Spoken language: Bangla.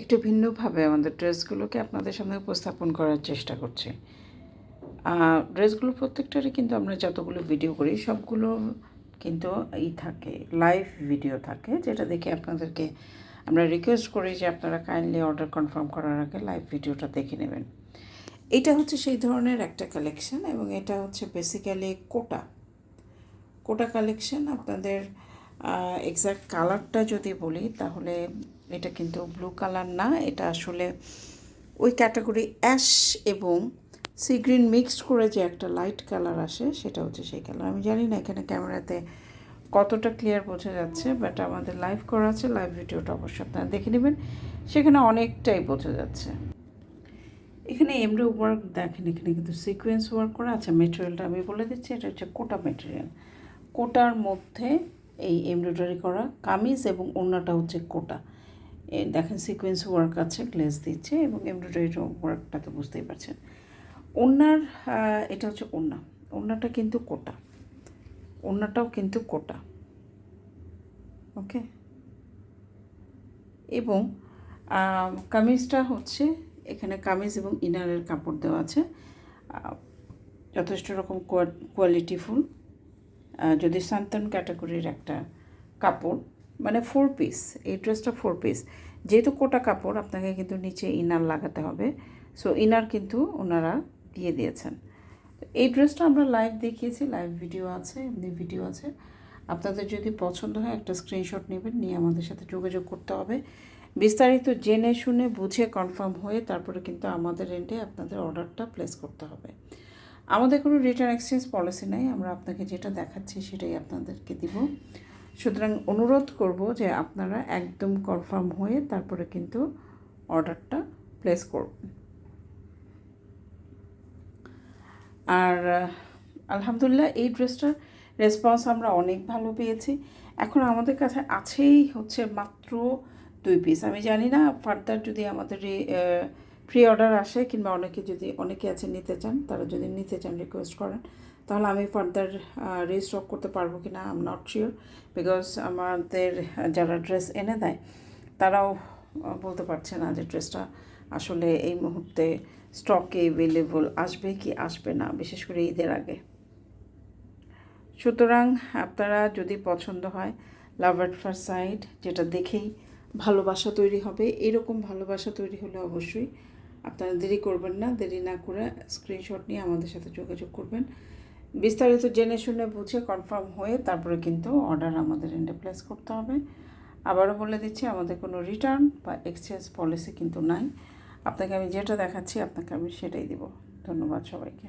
একটু ভিন্নভাবে আমাদের ড্রেসগুলোকে আপনাদের সামনে উপস্থাপন করার চেষ্টা করছি। ড্রেসগুলো প্রত্যেকটারই কিন্তু আমরা যতগুলো ভিডিও করি, সবগুলো কিন্তু ই থাকে, লাইভ ভিডিও থাকে, যেটা দেখে আপনাদেরকে আমরা রিকোয়েস্ট করি যে আপনারা কাইন্ডলি অর্ডার কনফার্ম করার আগে লাইভ ভিডিওটা দেখে নেবেন। এটা হচ্ছে সেই ধরনের একটা কালেকশন এবং এটা হচ্ছে বেসিক্যালি কোটা। কোটা কালেকশন আপনাদের এক্স্যাক্ট কালারটা যদি বলি, তাহলে এটা কিন্তু ব্লু কালার না। এটা আসলে ওই ক্যাটাগরি অ্যাশ এবং সি গ্রিন মিক্সড করে যে একটা লাইট কালার আসে, সেটা হচ্ছে সেই কালার আমি জানি না এখানে ক্যামেরাতে কতটা ক্লিয়ার বোঝা যাচ্ছে বাট আমাদের লাইভ করা আছে লাইভ ভিডিওটা অবশ্যই আপনারা দেখে নেবেন। সেখানে অনেকটাই বোঝা যাচ্ছে। এখানে এমব্রো ওয়ার্ক দেখেন, এখানে কিন্তু সিকোয়েন্স ওয়ার্ক করা আছে। মেটেরিয়ালটা আমি বলে দিচ্ছি, এটা হচ্ছে কোটা মেটেরিয়াল কোটার মধ্যে এই এমব্রয়ডারি করা কামিজ এবং ওড়নাটা হচ্ছে কোটা। দেখেন সিকোয়েন্স ওয়ার্ক আছে গ্লেজ দিচ্ছে এবং এমব্রয়ডারি ওয়ার্কটা তো বুঝতেই পারছেন। ওড়নার এটা হচ্ছে ওড়না। ওড়নাটা কিন্তু কোটা। ওড়নাটাও কিন্তু কোটা। ওকে? এবং কামিজটা হচ্ছে এখানে কামিজ এবং ইনারের কাপড় দেওয়া আছে। যথেষ্ট রকম কোয়ালিটিফুল যদি সান্তান ক্যাটাগরির একটা কাপড় মানে ফোর পিস এই ড্রেসটা ফোর পিস যেহেতু কোটা কাপড়, আপনাকে কিন্তু নিচে ইনার লাগাতে হবে। সো ইনার কিন্তু ওনারা দিয়ে দিয়েছেন। এই ড্রেসটা আমরা লাইভ দেখিয়েছি লাইভ ভিডিও আছে, এমনি ভিডিও আছে। আপনাদের যদি পছন্দ হয়, একটা স্ক্রিনশট নেবেন, নিয়ে আমাদের সাথে যোগাযোগ করতে হবে। বিস্তারিত জেনে শুনে বুঝে কনফার্ম হয়ে তারপরে কিন্তু আমাদের এন্ডে আপনাদের অর্ডারটা প্লেস করতে হবে। আমাদের কোনো রিটার্ন এক্সচেঞ্জ পলিসি নাই, আমরা আপনাকে যেটা দেখাচ্ছি সেটাই আপনাদেরকে দিব। সুতরাং অনুরোধ করব যে আপনারা একদম কনফার্ম হয়ে তারপরে কিন্তু অর্ডারটা প্লেস করবেন। আর আলহামদুলিল্লাহ এই ড্রেসটার রেসপন্স আমরা অনেক ভালো পেয়েছি। এখন আমাদের কাছে আছেই হচ্ছে মাত্র দুই পিস আমি জানি না ফার্দার যদি আমাদের প্রি অর্ডার আসে কিংবা অনেকে যদি, অনেকে আছে নিতে চান, তারা যদি নিতে চান রিকোয়েস্ট করেন, তাহলে আমি ফার্দার রিস্টক করতে পারব কি না আম নট শিওর বিকজ আমাদের যারা ড্রেস এনে দেয়, তারাও বলতে পারছে না যে ড্রেসটা আসলে এই মুহূর্তে স্টকে অ্যাভেলেবল আসবে কি আসবে না, বিশেষ করে ঈদের আগে। সুতরাং আপনারা যদি পছন্দ হয় লাভ অ্যাট ফার্স্ট সাইড যেটা দেখেই ভালোবাসা তৈরি হবে, এরকম ভালোবাসা তৈরি হলে অবশ্যই আপনারা দেরি করবেন না, দেরি না করে স্ক্রিনশট নিয়ে আমাদের সাথে যোগাযোগ করবেন। বিস্তারিত জেনে শুনে বুঝে কনফার্ম হয়ে তারপরে কিন্তু অর্ডার আমাদের এন্ডে প্লেস করতে হবে। আবারও বলে দিচ্ছি, আমাদের কোনো রিটার্ন বা এক্সচেঞ্জ পলিসি কিন্তু নাই। আপনাকে আমি যেটা দেখাচ্ছি, আপনাকে আমি সেটাই দিব। ধন্যবাদ সবাইকে।